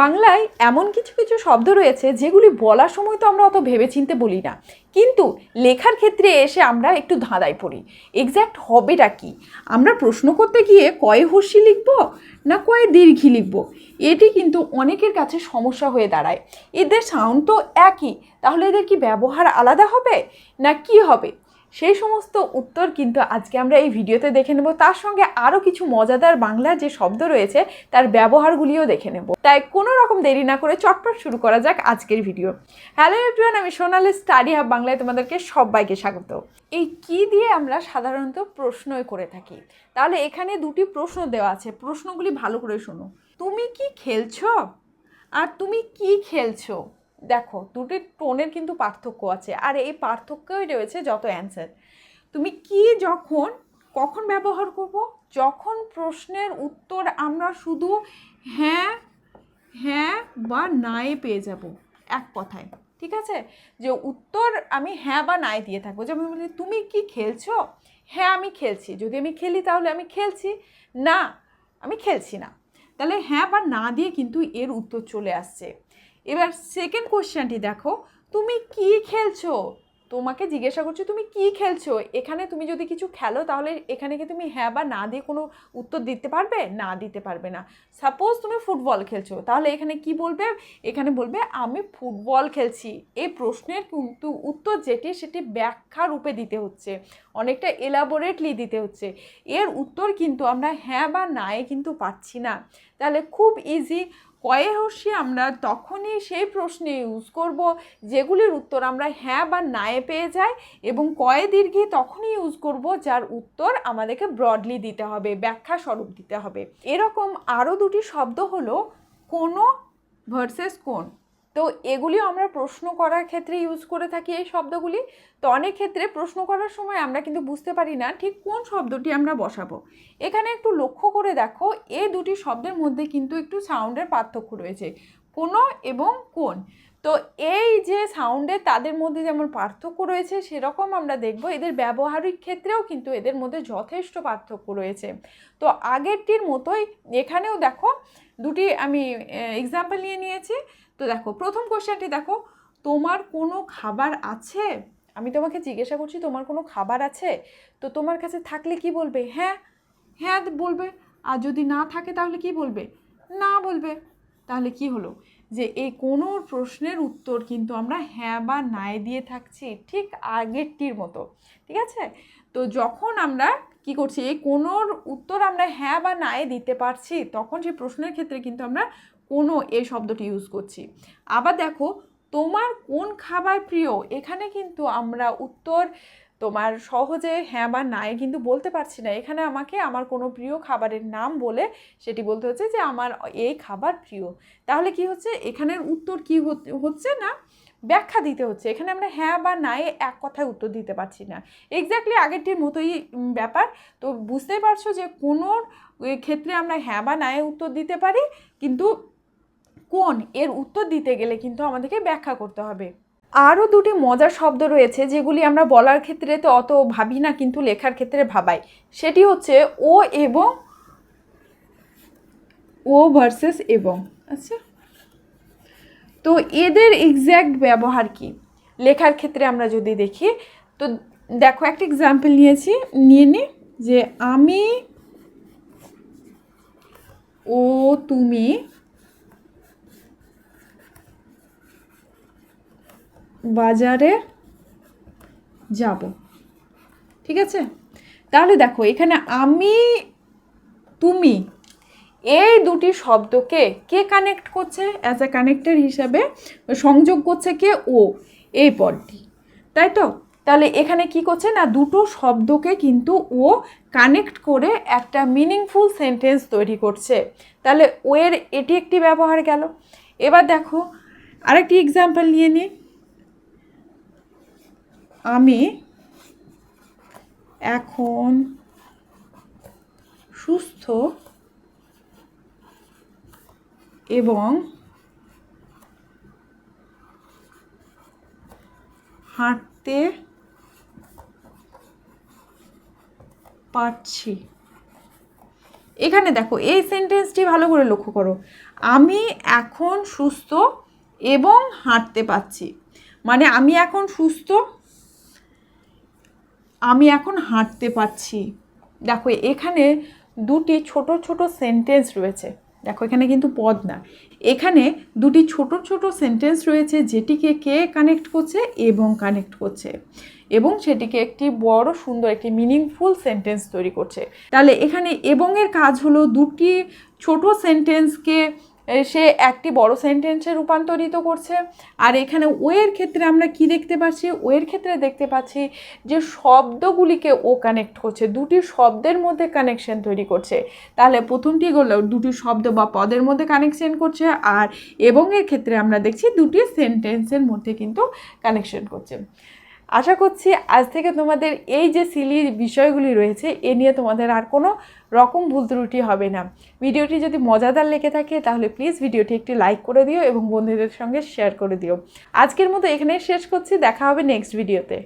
বাংলায় এমন কিছু কিছু শব্দ রয়েছে যেগুলি বলার সময় তো আমরা অত ভেবেচিন্তে বলি না। কিন্তু লেখার ক্ষেত্রে এসে আমরা একটু ধাঁধায় পড়ি। এক্স্যাক্ট হবেটা কি? আমরা প্রশ্ন করতে গিয়ে কয়ে হর্ষি লিখব না কয়ে দীর্ঘি লিখব? এটি কিন্তু অনেকের কাছে সমস্যা হয়ে দাঁড়ায়। এদের সাউন্ড তো একই। তাহলে এদের কি ব্যবহার আলাদা হবে? না কি হবে? সেই সমস্ত উত্তর কিন্তু আজকে আমরা এই ভিডিওতে দেখে নেব। তার সঙ্গে আরও কিছু মজাদার বাংলার যে শব্দ রয়েছে, তার ব্যবহারগুলিও দেখে নেব। তাই কোনো রকম দেরি না করে চটপট শুরু করা যাক আজকের ভিডিও। হ্যালো এভরিওয়ান আমি সোনালি স্টাডি হাব বাংলায় তোমাদেরকে সবাইকে স্বাগত। এই কি দিয়ে আমরা সাধারণত প্রশ্নই করে থাকি? তাহলে এখানে দুটি প্রশ্ন দেওয়া আছে। প্রশ্নগুলি ভালো করে শোনো। তুমি কি খেলছো? আর তুমি কি খেলছো? দেখো, দুটি টোনের কিন্তু পার্থক্য আছে, আর এই পার্থক্যই রয়েছে যত অ্যান্সার তুমি কি যখন, কখন ব্যবহার করব? যখন প্রশ্নের উত্তর আমরা শুধু হ্যাঁ হ্যাঁ বা নায়ে পেয়ে যাব, এক কথায়, ঠিক আছে? যে উত্তর আমি হ্যাঁ বা নাই দিয়ে থাকব, যেমন বলি, তুমি কি খেলছো? হ্যাঁ আমি খেলছি, যদি আমি খেলি তাহলে আমি খেলছি। না, আমি খেলছি না। তাহলে হ্যাঁ বা না দিয়ে কিন্তু এর উত্তর চলে আসছে। এবার সেকেন্ড কোশ্চেনটি দেখো। তুমি কি খেলছো? তোমাকে জিজ্ঞাসা করছ, তুমি কি খেলছো? এখানে তুমি যদি কিছু খেলো, তাহলে এখানে কি তুমি হ্যাঁ বা না দিয়ে কোনো উত্তর দিতে পারবে? না দিতে পারবে না। সাপোজ তুমি ফুটবল খেলছো, তাহলে এখানে কি বলবে? এখানে বলবে, আমি ফুটবল খেলছি। এই প্রশ্নের কিন্তু উত্তর যেটি, সেটি ব্যাখ্যা রূপে দিতে হচ্ছে। অনেকটা এলাবোরেটলি দিতে হচ্ছে। এর উত্তর কিন্তু আমরা হ্যাঁ বা নায়ে কিন্তু পাচ্ছি না। তাহলে খুব ইজি কয়ে হর্ষি আমরা তখনই সেই প্রশ্নে ইউজ করব, যেগুলির উত্তর আমরা হ্যাঁ বা নায়ে পেয়ে যাই এবং কয়ে দীর্ঘে তখনই ইউজ করব যার উত্তর আমাদেরকে ব্রডলি দিতে হবে ব্যাখ্যা স্বরূপ দিতে হবে। এরকম আরও দুটি শব্দ হলো কোনো ভার্সেস কোন। তো এগুলিও আমরা প্রশ্ন করার ক্ষেত্রে ইউজ করে থাকি এই শব্দগুলি। তো অনেক ক্ষেত্রে প্রশ্ন করার সময় আমরা কিন্তু বুঝতে পারি না ঠিক কোন শব্দটি আমরা বসাবো। এখানে একটু লক্ষ্য করে দেখো এই দুটি শব্দের মধ্যে কিন্তু একটু সাউন্ডের পার্থক্য রয়েছে। কোনো এবং কোন। তো এই যে সাউন্ডের তাদের মধ্যে যেমন পার্থক্য রয়েছে, সেরকম আমরা দেখব এদের ব্যবহারিক ক্ষেত্রেও কিন্তু এদের মধ্যে যথেষ্ট পার্থক্য রয়েছে। তো আগেরটির মতোই এখানেও দেখো, দুটি আমি এক্সাম্পল নিয়ে নিয়েছি। তো দেখো, প্রথম কোশ্চেনটি দেখো, তোমার কোনো খাবার আছে? আমি তোমাকে জিজ্ঞাসা করছি, তোমার কোনো খাবার আছে? তো তোমার কাছে থাকলে কি বলবে? হ্যাঁ হ্যাঁ বলবে। আর যদি না থাকে তাহলে কি বলবে? না, বলবে। তাহলে কি হলো? যে এই কোনো প্রশ্নের উত্তর কিন্তু আমরা হ্যাঁ বা নাই দিয়ে থাকছি ঠিক আগেরটির মতো, ঠিক আছে? তো যখন আমরা কি করছি, এই কোনোর উত্তর আমরা হ্যাঁ বা নাই দিতে পারছি, তখন সেই প্রশ্নের ক্ষেত্রে কিন্তু আমরা কোনো এই শব্দটি ইউজ করছি। আবার দেখো, তোমার কোন খাবার প্রিয়? এখানে কিন্তু আমরা উত্তর তোমার সহজে হ্যাঁ বা নাই কিন্তু বলতে পারছি না। এখানে আমাকে আমার কোনো প্রিয় খাবারের নাম বলে সেটি বলতে হচ্ছে যে আমার এই খাবার প্রিয়। তাহলে কি হচ্ছে? এখানের উত্তর কি হচ্ছে না? ব্যাখ্যা দিতে হচ্ছে। এখানে আমরা হ্যাঁ বা নাই এক কথায় উত্তর দিতে পারছি না। এক্স্যাক্টলি আগেরটির মতোই ব্যাপার। তো বুঝতেই পারছ যে কোনো ক্ষেত্রে আমরা হ্যাঁ বা নাই উত্তর দিতে পারি, কিন্তু কোন এর উত্তর দিতে গেলে কিন্তু আমাদেরকে ব্যাখ্যা করতে হবে। আরও দুটি মজার শব্দ রয়েছে যেগুলি আমরা বলার ক্ষেত্রে তো অত ভাবি না, কিন্তু লেখার ক্ষেত্রে ভাবাই। সেটি হচ্ছে ও এবং ও ভার্সেস এবং। আচ্ছা। তো এদের এক্স্যাক্ট ব্যবহার কি? লেখার ক্ষেত্রে আমরা যদি দেখি, তো দেখো একটা এক্সাম্পল নিয়েছি, নিয়ে নি যে আমি ও তুমি বাজারে যাব। ঠিক আছে? তাহলে দেখো, এখানে আমি, তুমি এই দুটি শব্দকে কে কানেক্ট করছে? অ্যাজ এ কানেক্টের হিসাবে সংযোগ করছে কে? ও। এই পদটি। তাই তো? তাহলে এখানে কি করছে না, দুটো শব্দকে কিন্তু ও কানেক্ট করে একটা মিনিংফুল সেন্টেন্স তৈরি করছে। তাহলে ও এর এটি একটি ব্যবহার গেল। এবার দেখো, আরেকটি এক্সাম্পল নিয়ে নিই। আমি এখন সুস্থ এবং হাঁটতে পারছি। এখানে দেখো, এই সেন্টেন্সটি ভালো করে লক্ষ্য করো। আমি এখন সুস্থ এবং হাঁটতে পারছি। মানে আমি এখন সুস্থ আমি এখন হাঁটতে পারছি। দেখো, এখানে দুটি ছোট ছোট সেন্টেন্স রয়েছে। দেখো, এখানে কিন্তু পদ না। এখানে দুটি ছোট ছোট সেন্টেন্স রয়েছে, যেটিকে কে কানেক্ট করছে এবং কানেক্ট করছে। এবং সেটিকে একটি বড় সুন্দর, একটি মিনিংফুল সেন্টেন্স তৈরি করছে। তাহলে এখানে এবংয়ের কাজ হলো দুটি ছোট সেন্টেন্সকে সে একটি বড় সেন্টেন্সে রূপান্তরিত করছে। আর এখানে ওয়ের ক্ষেত্রে আমরা কি দেখতে পাচ্ছি? ওয়ের ক্ষেত্রে দেখতে পাচ্ছি যে শব্দগুলিকে ও কানেক্ট করছে। দুটি শব্দের মধ্যে কানেকশন তৈরি করছে। তাহলে প্রথমটি হলো দুটি শব্দ বা পদের মধ্যে কানেকশন করছে আর এবং এর ক্ষেত্রে আমরা দেখছি দুটি সেন্টেন্সের মধ্যে কিন্তু কানেকশন করছে। আশা করছি আজ থেকে তোমাদের এই যে সিলি বিষয়গুলি রয়েছে, এ নিয়ে তোমাদের আর কোনো রকম ভুল ত্রুটি হবে না। ভিডিওটি যদি মজাদার লেগে থাকে, তাহলে প্লিজ ভিডিওটি একটি লাইক করে দিও এবং বন্ধুদের সঙ্গে শেয়ার করে দিও। আজকের মতো এখানেই শেষ করছি, দেখা হবে নেক্সট ভিডিওতে